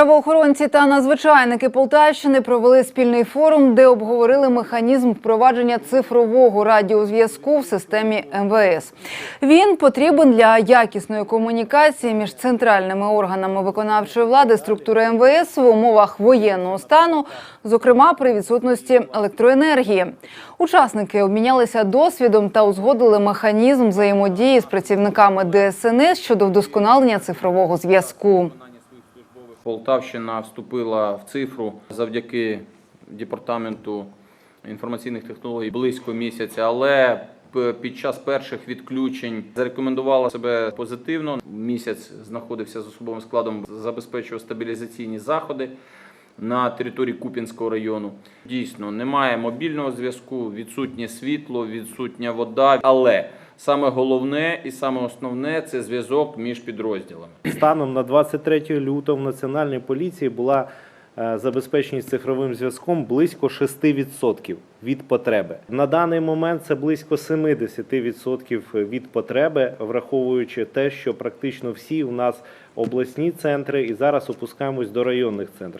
Правоохоронці та надзвичайники Полтавщини провели спільний форум, де обговорили механізм впровадження цифрового радіозв'язку в системі МВС. Він потрібен для якісної комунікації між центральними органами виконавчої влади структури МВС в умовах воєнного стану, зокрема при відсутності електроенергії. Учасники обмінялися досвідом та узгодили механізм взаємодії з працівниками ДСНС щодо вдосконалення цифрового зв'язку. Полтавщина вступила в цифру завдяки департаменту інформаційних технологій близько місяця, але під час перших відключень зарекомендувала себе позитивно. Місяць знаходився з особовим складом, забезпечував стабілізаційні заходи на території Куп'янського району. Дійсно, немає мобільного зв'язку, відсутнє світло, відсутня вода, але саме головне і саме основне це зв'язок між підрозділами. Станом на 23 лютого в Національній поліції була е, забезпеченість цифровим зв'язком близько 6% від потреби. На даний момент це близько 70% від потреби, враховуючи те, що практично всі у нас обласні центри і зараз опускаємось до районних центрів.